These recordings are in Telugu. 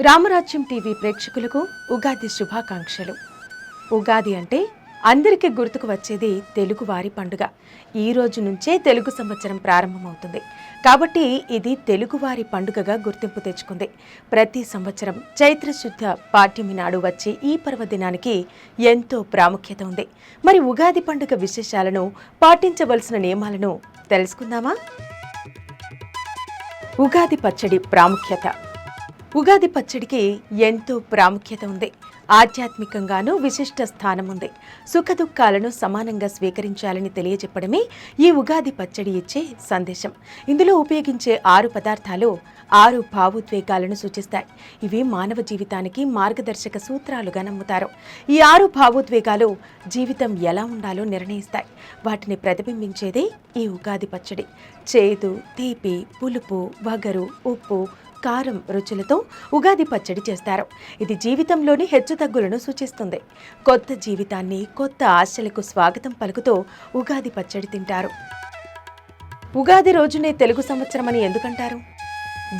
రామరాజ్యం టీవీ ప్రేక్షకులకు ఉగాది శుభాకాంక్షలు. ఉగాది అంటే అందరికీ గుర్తుకు వచ్చేది తెలుగువారి పండుగ. ఈ రోజు నుంచే తెలుగు సంవత్సరం ప్రారంభమవుతుంది. కాబట్టి ఇది తెలుగువారి పండుగగా గుర్తింపు తెచ్చుకుంది. ప్రతి సంవత్సరం చైత్రశుద్ధ పాఠ్యమి నాడు వచ్చే ఈ పర్వదినానికి ఎంతో ప్రాముఖ్యత ఉంది. మరి ఉగాది పండుగ విశేషాలను పాటించవలసిన నియమాలను తెలుసుకుందామా? ఉగాది పచ్చడి ప్రాముఖ్యత. ఉగాది పచ్చడికి ఎంతో ప్రాముఖ్యత ఉంది. ఆధ్యాత్మికంగానూ విశిష్ట స్థానం ఉంది సుఖదుఖాలను సమానంగా స్వీకరించాలని తెలియజెప్పడమే ఈ ఉగాది పచ్చడి ఇచ్చే సందేశం. ఇందులో ఉపయోగించే ఆరు పదార్థాలు ఆరు భావోద్వేగాలను సూచిస్తాయి. ఇవి మానవ జీవితానికి మార్గదర్శక సూత్రాలుగా నమ్ముతారు. ఈ ఆరు భావోద్వేగాలు జీవితం ఎలా ఉండాలో నిర్ణయిస్తాయి. వాటిని ప్రతిబింబించేదే ఈ ఉగాది పచ్చడి. చేదు తీపి పులుపు వగరు ఉప్పు కారం రుచులతో ఉగాది పచ్చడి చేస్తారు. ఇది జీవితంలోని హెచ్చుతగ్గులను సూచిస్తుంది. కొత్త జీవితాన్ని కొత్త ఆశలకు స్వాగతం పలుకుతూ ఉగాది పచ్చడి తింటారు. ఉగాది రోజునే తెలుగు సంవత్సరం అని ఎందుకంటారు?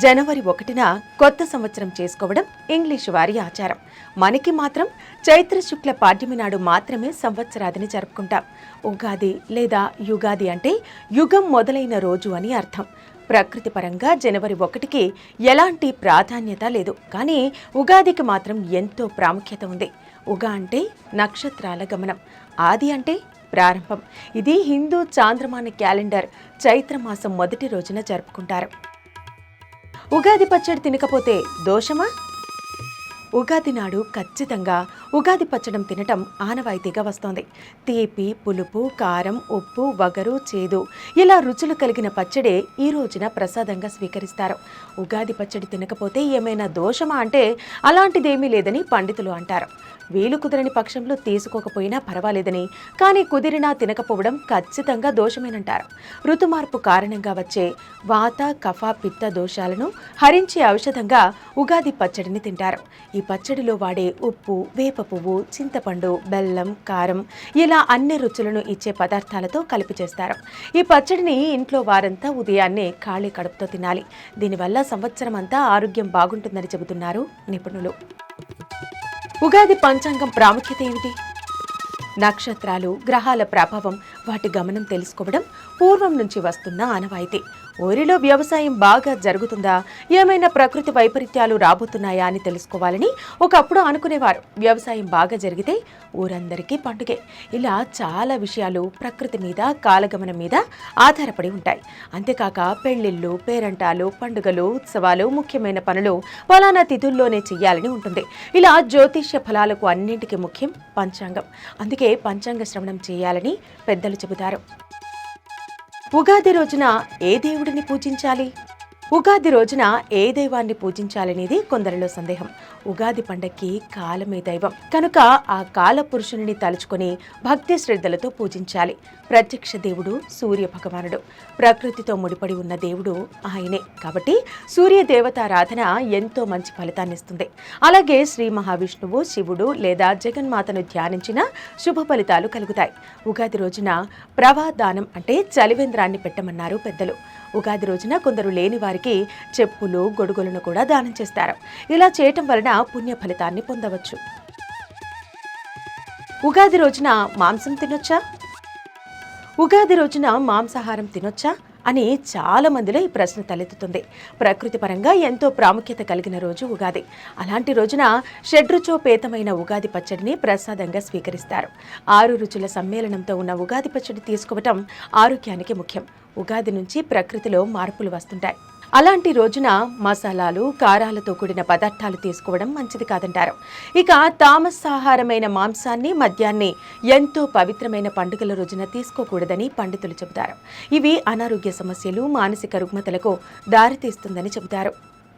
జనవరి ఒకటిన కొత్త సంవత్సరం చేసుకోవడం ఇంగ్లీషు వారి ఆచారం. మనకి మాత్రం చైత్ర శుక్ల పాడ్యమి నాడు మాత్రమే సంవత్సరాదిని జరుపుకుంటాం. ఉగాది లేదా యుగాది అంటే యుగం మొదలైన రోజు అని అర్థం. ప్రకృతి పరంగా జనవరి ఒకటికి ఎలాంటి ప్రాధాన్యత లేదు. కానీ ఉగాదికి మాత్రం ఎంతో ప్రాముఖ్యత ఉంది. ఉగా అంటే నక్షత్రాల గమనం. ఆది అంటే ప్రారంభం. ఇది హిందూ చాంద్రమాన క్యాలెండర్ చైత్రమాసం మొదటి రోజున జరుపుకుంటారు. ఉగాది పచ్చడి తినకపోతే దోషమా? ఉగాది నాడు ఖచ్చితంగా ఉగాది పచ్చడం తినటం ఆనవాయితీగా వస్తోంది. తీపి పులుపు కారం ఉప్పు వగరు చేదు ఇలా రుచులు కలిగిన పచ్చడే ఈ రోజున ప్రసాదంగా స్వీకరిస్తారు. ఉగాది పచ్చడి తినకపోతే ఏమైనా దోషమా అంటే అలాంటిదేమీ లేదని పండితులు అంటారు. వీలు కుదరని పక్షంలో తీసుకోకపోయినా పర్వాలేదని కానీ కుదిరినా తినకపోవడం ఖచ్చితంగా దోషమేనంటారు. ఋతుమార్పు కారణంగా వచ్చే వాత కఫ పిత్త దోషాలను హరించే ఔషధంగా ఉగాది పచ్చడిని తింటారు. ఈ పచ్చడిలో వాడే ఉప్పు వేప పువ్వు చింతపండు బెల్లం కారం ఇలా అన్ని రుచులను ఇచ్చే పదార్థాలతో కలిపి చేస్తారు. ఈ పచ్చడిని ఇంట్లో వారంతా ఉదయాన్నే ఖాళీ కడుపుతో తినాలి. దీనివల్ల సంవత్సరం అంతా ఆరోగ్యం బాగుంటుందని చెబుతున్నారు నిపుణులు. ఉగాది పంచాంగం ప్రాముఖ్యత ఏమిటి? నక్షత్రాలు గ్రహాల ప్రభావం వాటి గమనం తెలుసుకోవడం పూర్వం నుంచి వస్తున్న ఆనవాయితీ. ఊరిలో వ్యవసాయం బాగా జరుగుతుందా? ఏమైనా ప్రకృతి వైపరీత్యాలు రాబోతున్నాయా అని తెలుసుకోవాలని ఒకప్పుడు అనుకునేవారు. వ్యవసాయం బాగా జరిగితే ఊరందరికీ పండుగే. ఇలా చాలా విషయాలు ప్రకృతి మీద కాలగమనం మీద ఆధారపడి ఉంటాయి. అంతేకాక పెళ్ళిళ్ళు పేరంటాలు పండుగలు ఉత్సవాలు ముఖ్యమైన పనులు ఫలానా తిథుల్లోనే చెయ్యాలని ఉంటుంది. ఇలా జ్యోతిష్య ఫలాలకు అన్నింటికీ ముఖ్యం పంచాంగం. అందుకే పంచాంగ శ్రవణం చేయాలని పెద్దలు చెబుతారు. ఉగాది రోజున ఏ దేవుడిని పూజించాలి? ఉగాది రోజున ఏ దైవాన్ని పూజించాలనేది కొందరిలో సందేహం. ఉగాది పండక్కి కాలమే దైవం. కనుక ఆ కాల పురుషుని తలుచుకొని భక్తి శ్రద్ధలతో పూజించాలి. ప్రత్యక్ష దేవుడు సూర్య భగవానుడు ప్రకృతితో ముడిపడి ఉన్న దేవుడు ఆయనే. కాబట్టి సూర్య దేవతారాధన ఎంతో మంచి ఫలితాన్ని ఇస్తుంది. అలాగే శ్రీ మహావిష్ణువు శివుడు లేదా జగన్మాతను ధ్యానించిన శుభ ఫలితాలు కలుగుతాయి. ఉగాది రోజున ప్రవాదానం అంటే చలివేంద్రాన్ని పెట్టమన్నారు పెద్దలు. ఉగాది రోజున కొందరు లేని వారికి చెప్పులు గొడుగులను కూడా దానం చేస్తారు. ఇలా చేయటం వలన పుణ్య ఫలితాన్ని పొందవచ్చు. ఉగాది రోజున మాంసం తినొచ్చా? ఉగాది రోజున మాంసాహారం తినొచ్చా? అని చాలా మందిలో ఈ ప్రశ్న తలెత్తుతుంది. ప్రకృతి పరంగా ఎంతో ప్రాముఖ్యత కలిగిన రోజు ఉగాది. అలాంటి రోజున షడ్రుచోపేతమైన ఉగాది పచ్చడిని ప్రసాదంగా స్వీకరిస్తారు. ఆరు రుచుల సమ్మేళనంతో ఉన్న ఉగాది పచ్చడి తీసుకోవటం ఆరోగ్యానికి ముఖ్యం. ఉగాది నుంచి ప్రకృతిలో మార్పులు వస్తుంటాయి. అలాంటి రోజున మసాలాలు కారాలతో కూడిన పదార్థాలు తీసుకోవడం మంచిది కాదంటారు. ఇక తామసాహారమైన మాంసాన్ని మద్యాన్ని ఎంతో పవిత్రమైన పండుగల రోజున తీసుకోకూడదని పండితులు చెబుతారు. ఇవి అనారోగ్య సమస్యలు మానసిక రుగ్మతలకు దారితీస్తుందని చెబుతారు.